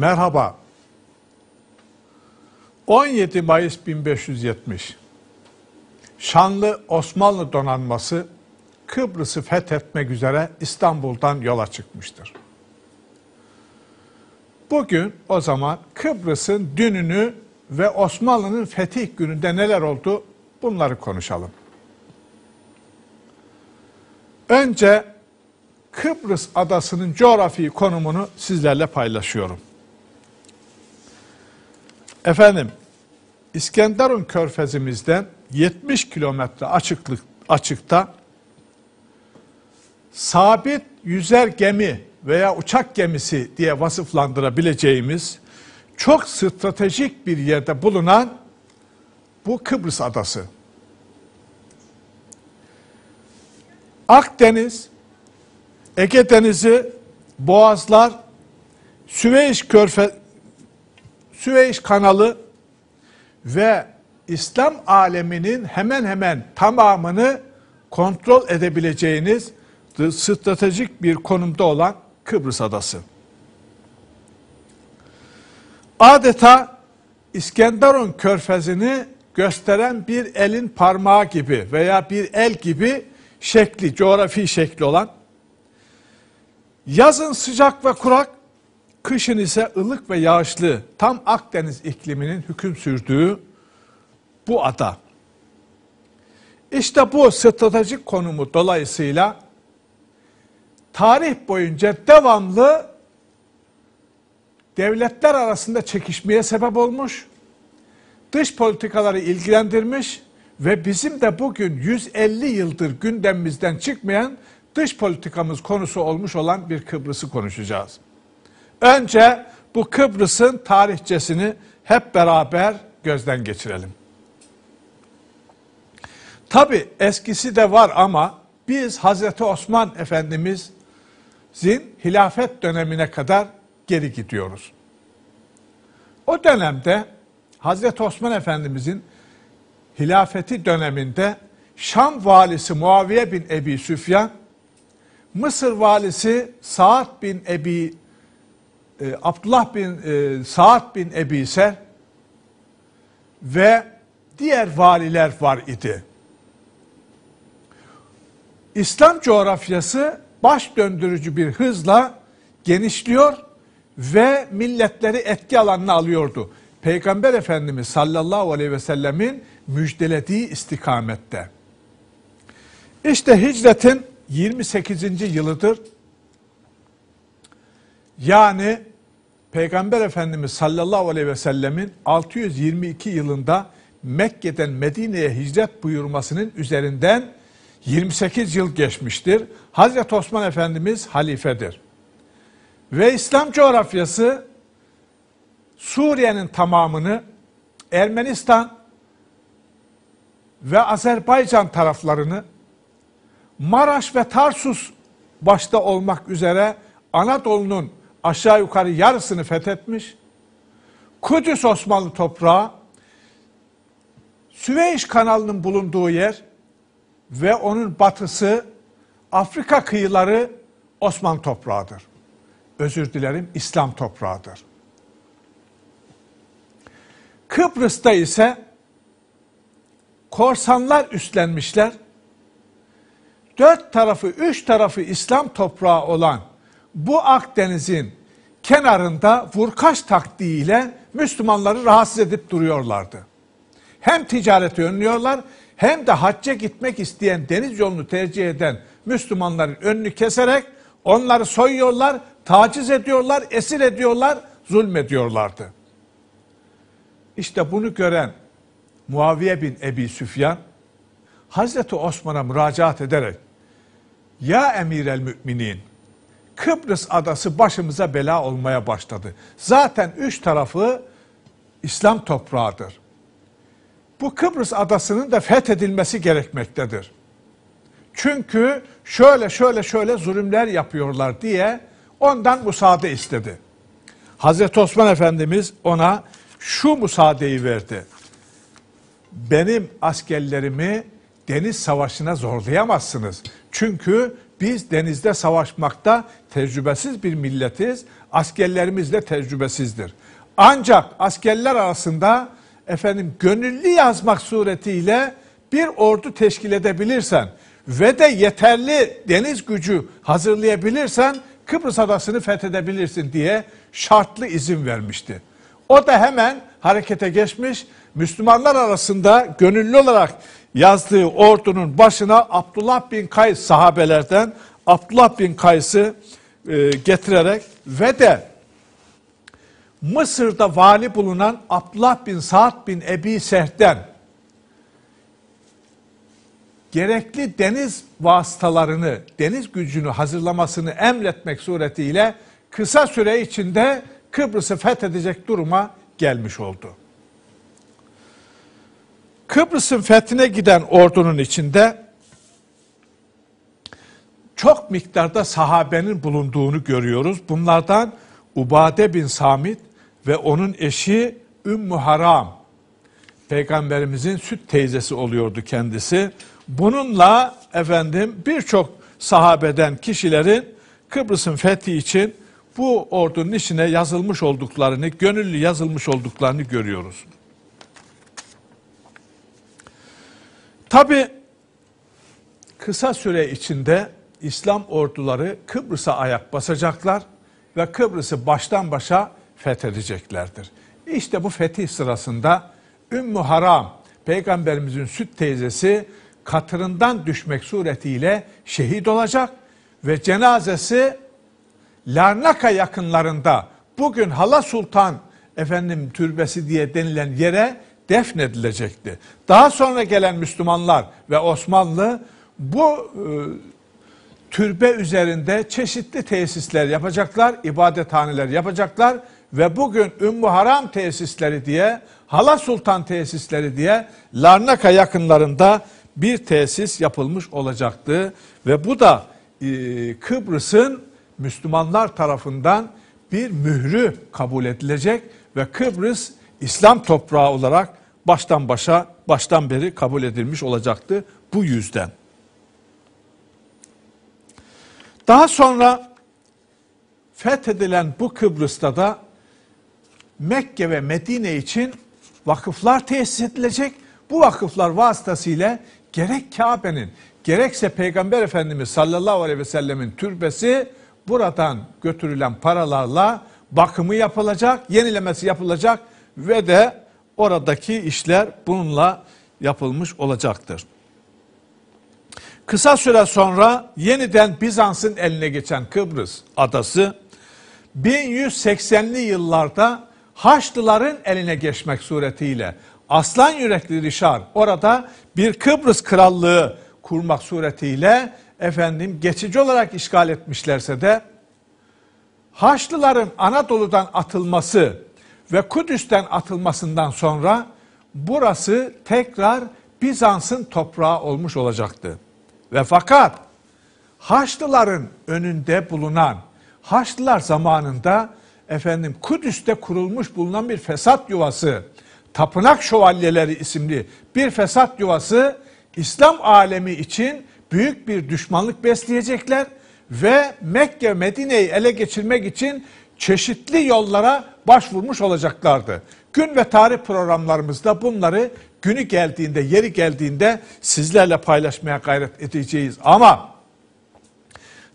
Merhaba. 17 Mayıs 1570. Şanlı Osmanlı donanması Kıbrıs'ı fethetmek üzere İstanbul'dan yola çıkmıştır. Bugün o zaman Kıbrıs'ın dününü ve Osmanlı'nın fetih gününde neler oldu bunları konuşalım. Önce Kıbrıs adasının coğrafi konumunu sizlerle paylaşıyorum. Efendim, İskenderun körfezimizden 70 kilometre açıklık açıkta sabit yüzer gemi veya uçak gemisi diye vasıflandırabileceğimiz çok stratejik bir yerde bulunan bu Kıbrıs adası. Akdeniz, Ege Denizi, Boğazlar, Süveyş Körfe Süveyş kanalı ve İslam aleminin hemen hemen tamamını kontrol edebileceğiniz stratejik bir konumda olan Kıbrıs adası. Adeta İskenderun körfezini gösteren bir elin parmağı gibi veya bir el gibi şekli, coğrafi şekli olan yazın sıcak ve kurak, kışın ise ılık ve yağışlı tam Akdeniz ikliminin hüküm sürdüğü bu ada. İşte bu stratejik konumu dolayısıyla tarih boyunca devamlı devletler arasında çekişmeye sebep olmuş, dış politikaları ilgilendirmiş ve bizim de bugün 150 yıldır gündemimizden çıkmayan dış politikamız konusu olmuş olan bir Kıbrıs'ı konuşacağız. Önce bu Kıbrıs'ın tarihçesini hep beraber gözden geçirelim. Tabi eskisi de var ama biz Hazreti Osman Efendimiz'in hilafet dönemine kadar geri gidiyoruz. O dönemde Hazreti Osman Efendimiz'in hilafeti döneminde Şam valisi Muaviye bin Ebi Süfyan, Mısır valisi Saad bin Ebi e, Abdullah bin e, Saad bin Ebi Ser ve diğer valiler var idi. İslam coğrafyası baş döndürücü bir hızla genişliyor ve milletleri etki alanına alıyordu. Peygamber Efendimiz sallallahu aleyhi ve sellemin müjdelediği istikamette. İşte hicretin 28. yılıdır. Yani Peygamber Efendimiz sallallahu aleyhi ve sellemin 622 yılında Mekke'den Medine'ye hicret buyurmasının üzerinden 28 yıl geçmiştir. Hazreti Osman Efendimiz halifedir. Ve İslam coğrafyası Suriye'nin tamamını Ermenistan ve Azerbaycan taraflarını Maraş ve Tarsus başta olmak üzere Anadolu'nun aşağı yukarı yarısını fethetmiş. Kudüs Osmanlı toprağı, Süveyş kanalının bulunduğu yer ve onun batısı Afrika kıyıları Osmanlı toprağıdır. Özür dilerim İslam toprağıdır. Kıbrıs'ta ise korsanlar üstlenmişler. Dört tarafı, üç tarafı İslam toprağı olan bu Akdeniz'in kenarında vurkaç taktiğiyle Müslümanları rahatsız edip duruyorlardı. Hem ticareti önlüyorlar hem de hacca gitmek isteyen deniz yolunu tercih eden Müslümanların önünü keserek onları soyuyorlar, taciz ediyorlar, esir ediyorlar, zulmediyorlardı. İşte bunu gören Muaviye bin Ebi Süfyan Hazreti Osman'a müracaat ederek Ya emir el müminin Kıbrıs adası başımıza bela olmaya başladı. Zaten üç tarafı İslam toprağıdır. Bu Kıbrıs adasının da fethedilmesi gerekmektedir. Çünkü şöyle şöyle şöyle zulümler yapıyorlar diye ondan müsaade istedi. Hazreti Osman Efendimiz ona şu müsaadeyi verdi. Benim askerlerimi deniz savaşına zorlayamazsınız. Çünkü Biz denizde savaşmakta tecrübesiz bir milletiz. Askerlerimiz de tecrübesizdir. Ancak askerler arasında efendim gönüllü yazmak suretiyle bir ordu teşkil edebilirsen ve de yeterli deniz gücü hazırlayabilirsen Kıbrıs adasını fethedebilirsin diye şartlı izin vermişti. O da hemen harekete geçmiş. Müslümanlar arasında gönüllü olarak yazdığı ordunun başına Abdullah bin Kays sahabelerden Abdullah bin Kays'ı e, getirerek ve de Mısır'da vali bulunan Abdullah bin Sa'd bin Ebi Sehd'den gerekli deniz vasıtalarını, deniz gücünü hazırlamasını emretmek suretiyle kısa süre içinde Kıbrıs'ı fethedecek duruma gelmiş oldu. Kıbrıs'ın fethine giden ordunun içinde çok miktarda sahabenin bulunduğunu görüyoruz. Bunlardan Ubade bin Samit ve onun eşi Ümmü Haram. Peygamberimizin süt teyzesi oluyordu kendisi. Bununla efendim birçok sahabeden kişilerin Kıbrıs'ın fethi için bu ordunun içine yazılmış olduklarını, gönüllü yazılmış olduklarını görüyoruz. Tabi kısa süre içinde İslam orduları Kıbrıs'a ayak basacaklar ve Kıbrıs'ı baştan başa fethedeceklerdir. İşte bu fetih sırasında Ümmü Haram, Peygamberimizin süt teyzesi katırından düşmek suretiyle şehit olacak ve cenazesi Larnaka yakınlarında bugün Hala Sultan efendim türbesi diye denilen yere defnedilecekti. Daha sonra gelen Müslümanlar ve Osmanlı bu e, türbe üzerinde çeşitli tesisler yapacaklar, ibadethaneler yapacaklar ve bugün Ümmü Haram tesisleri diye, Hala Sultan tesisleri diye Larnaka yakınlarında bir tesis yapılmış olacaktı ve bu da e, Kıbrıs'ın Müslümanlar tarafından bir mührü kabul edilecek ve Kıbrıs İslam toprağı olarak baştan başa baştan beri kabul edilmiş olacaktı bu yüzden. Daha sonra fethedilen bu Kıbrıs'ta da Mekke ve Medine için vakıflar tesis edilecek. Bu vakıflar vasıtasıyla gerek Kabe'nin gerekse Peygamber Efendimiz sallallahu aleyhi ve sellemin türbesi buradan götürülen paralarla bakımı yapılacak, yenilemesi yapılacak ve de oradaki işler bununla yapılmış olacaktır. Kısa süre sonra yeniden Bizans'ın eline geçen Kıbrıs adası 1180'li yıllarda Haçlıların eline geçmek suretiyle aslan yürekli Rişar orada bir Kıbrıs krallığı kurmak suretiyle efendim geçici olarak işgal etmişlerse de Haçlıların Anadolu'dan atılması ve Kudüs'ten atılmasından sonra burası tekrar Bizans'ın toprağı olmuş olacaktı. Ve fakat Haçlıların önünde bulunan Haçlılar zamanında efendim Kudüs'te kurulmuş bulunan bir fesat yuvası, Tapınak Şövalyeleri isimli bir fesat yuvası İslam alemi için büyük bir düşmanlık besleyecekler ve Mekke Medine'yi ele geçirmek için çeşitli yollara başvurmuş olacaklardı. Gün ve tarih programlarımızda bunları günü geldiğinde, yeri geldiğinde sizlerle paylaşmaya gayret edeceğiz. Ama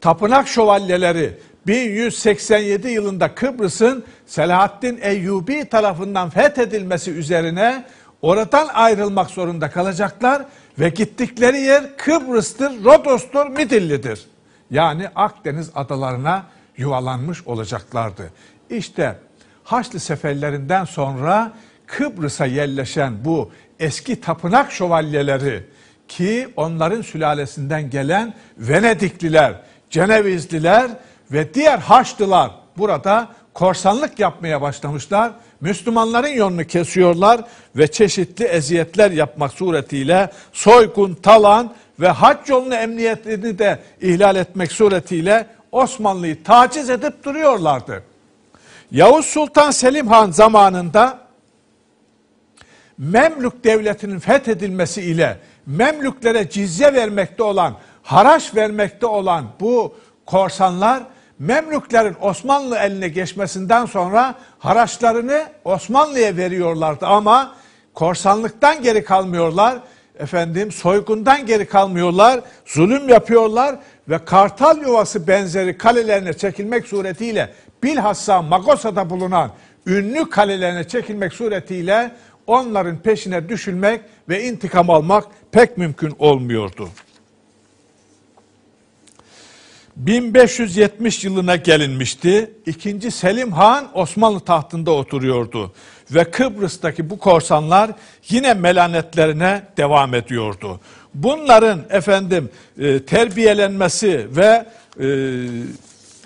tapınak şövalyeleri 1187 yılında Kıbrıs'ın Selahaddin Eyyubi tarafından fethedilmesi üzerine oradan ayrılmak zorunda kalacaklar ve gittikleri yer Kıbrıs'tır, Rodos'tur, Midilli'dir. Yani Akdeniz adalarına yuvalanmış olacaklardı. İşte Haçlı seferlerinden sonra Kıbrıs'a yerleşen bu eski tapınak şövalyeleri ki onların sülalesinden gelen Venedikliler, Cenevizliler ve diğer Haçlılar burada korsanlık yapmaya başlamışlar. Müslümanların yolunu kesiyorlar ve çeşitli eziyetler yapmak suretiyle soygun, talan ve hac yolunu emniyetini de ihlal etmek suretiyle Osmanlı'yı taciz edip duruyorlardı. Yavuz Sultan Selim Han zamanında Memlük devletinin fethedilmesi ile Memlüklere cizye vermekte olan haraç vermekte olan bu korsanlar Memlüklerin Osmanlı eline geçmesinden sonra haraçlarını Osmanlı'ya veriyorlardı ama korsanlıktan geri kalmıyorlar. Efendim soygundan geri kalmıyorlar. Zulüm yapıyorlar ve Kartal Yuvası benzeri kalelerine çekilmek suretiyle bilhassa Magosa'da bulunan ünlü kalelerine çekilmek suretiyle onların peşine düşülmek ve intikam almak pek mümkün olmuyordu. 1570 yılına gelinmişti. İkinci Selim Han Osmanlı tahtında oturuyordu ve Kıbrıs'taki bu korsanlar yine melanetlerine devam ediyordu. Bunların efendim e, terbiyelenmesi ve e,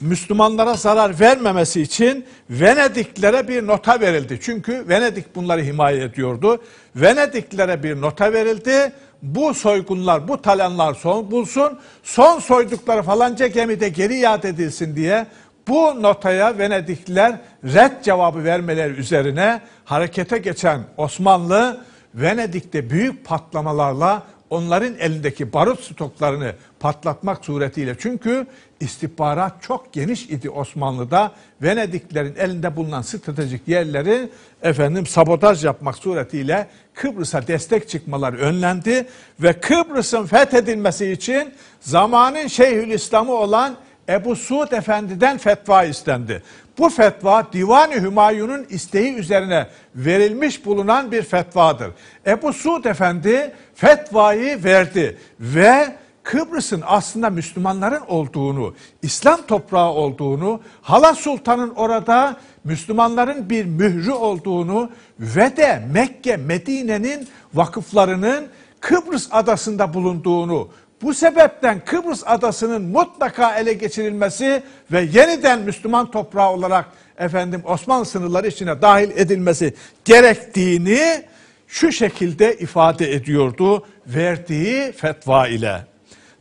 Müslümanlara zarar vermemesi için Venediklere bir nota verildi. Çünkü Venedik bunları himaye ediyordu. Venediklere bir nota verildi bu soygunlar, bu talanlar son bulsun, son soydukları falanca gemide geri iade edilsin diye bu notaya Venedikliler red cevabı vermeleri üzerine harekete geçen Osmanlı Venedik'te büyük patlamalarla onların elindeki barut stoklarını patlatmak suretiyle çünkü istihbarat çok geniş idi Osmanlı'da. Venediklerin elinde bulunan stratejik yerleri efendim sabotaj yapmak suretiyle Kıbrıs'a destek çıkmaları önlendi ve Kıbrıs'ın fethedilmesi için zamanın Şeyhülislam'ı olan Ebu Suud Efendi'den fetva istendi. Bu fetva Divan-ı Hümayun'un isteği üzerine verilmiş bulunan bir fetvadır. Ebu Suud Efendi fetvayı verdi ve Kıbrıs'ın aslında Müslümanların olduğunu, İslam toprağı olduğunu, Hala Sultan'ın orada Müslümanların bir mührü olduğunu ve de Mekke, Medine'nin vakıflarının Kıbrıs adasında bulunduğunu, bu sebepten Kıbrıs adasının mutlaka ele geçirilmesi ve yeniden Müslüman toprağı olarak efendim Osmanlı sınırları içine dahil edilmesi gerektiğini şu şekilde ifade ediyordu verdiği fetva ile.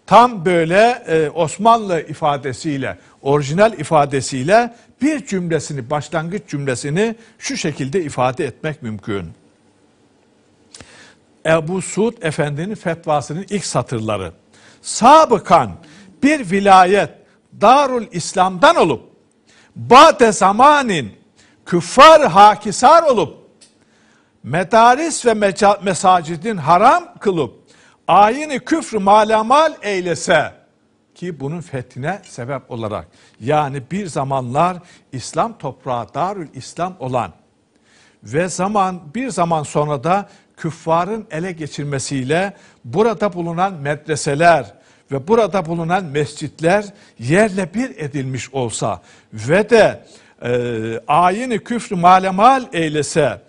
Tam böyle e, Osmanlı ifadesiyle, orijinal ifadesiyle bir cümlesini, başlangıç cümlesini şu şekilde ifade etmek mümkün. Ebu Suud Efendi'nin fetvasının ilk satırları. Sabıkan bir vilayet Darul İslam'dan olup bade zamanin küffar hakisar olup medaris ve mesacidin haram kılıp ayini küfrü malamal eylese ki bunun fethine sebep olarak yani bir zamanlar İslam toprağı Darül İslam olan ve zaman bir zaman sonra da küffarın ele geçirmesiyle burada bulunan medreseler ve burada bulunan mescitler yerle bir edilmiş olsa ve de e, ayini küfrü malemal eylese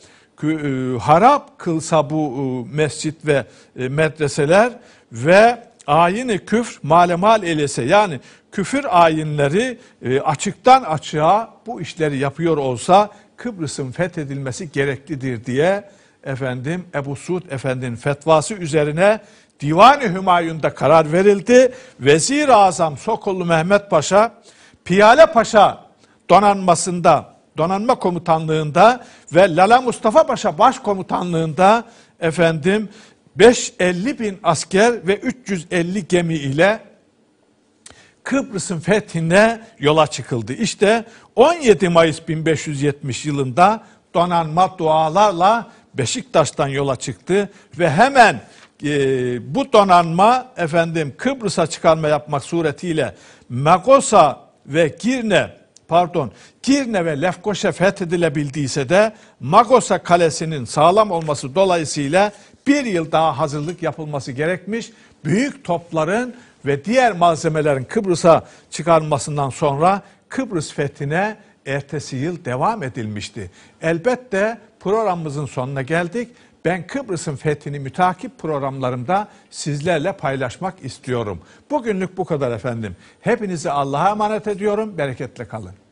e, harap kılsa bu e, mescit ve e, medreseler ve ayini küfr malemal eylese yani küfür ayinleri açıktan açığa bu işleri yapıyor olsa Kıbrıs'ın fethedilmesi gereklidir diye efendim Ebu Suud Efendi'nin fetvası üzerine Divan-ı Hümayun'da karar verildi. Vezir-i Azam Sokollu Mehmet Paşa Piyale Paşa donanmasında donanma komutanlığında ve Lala Mustafa Paşa başkomutanlığında efendim 550 bin asker ve 350 gemi ile Kıbrıs'ın fethine yola çıkıldı. İşte 17 Mayıs 1570 yılında donanma dualarla Beşiktaş'tan yola çıktı ve hemen e, bu donanma efendim Kıbrıs'a çıkarma yapmak suretiyle Magosa ve Girne pardon Girne ve Lefkoşa fethedilebildiyse de Magosa Kalesi'nin sağlam olması dolayısıyla bir yıl daha hazırlık yapılması gerekmiş. Büyük topların ve diğer malzemelerin Kıbrıs'a çıkarılmasından sonra Kıbrıs fethine ertesi yıl devam edilmişti. Elbette programımızın sonuna geldik. Ben Kıbrıs'ın fethini mütakip programlarımda sizlerle paylaşmak istiyorum. Bugünlük bu kadar efendim. Hepinizi Allah'a emanet ediyorum. Bereketle kalın.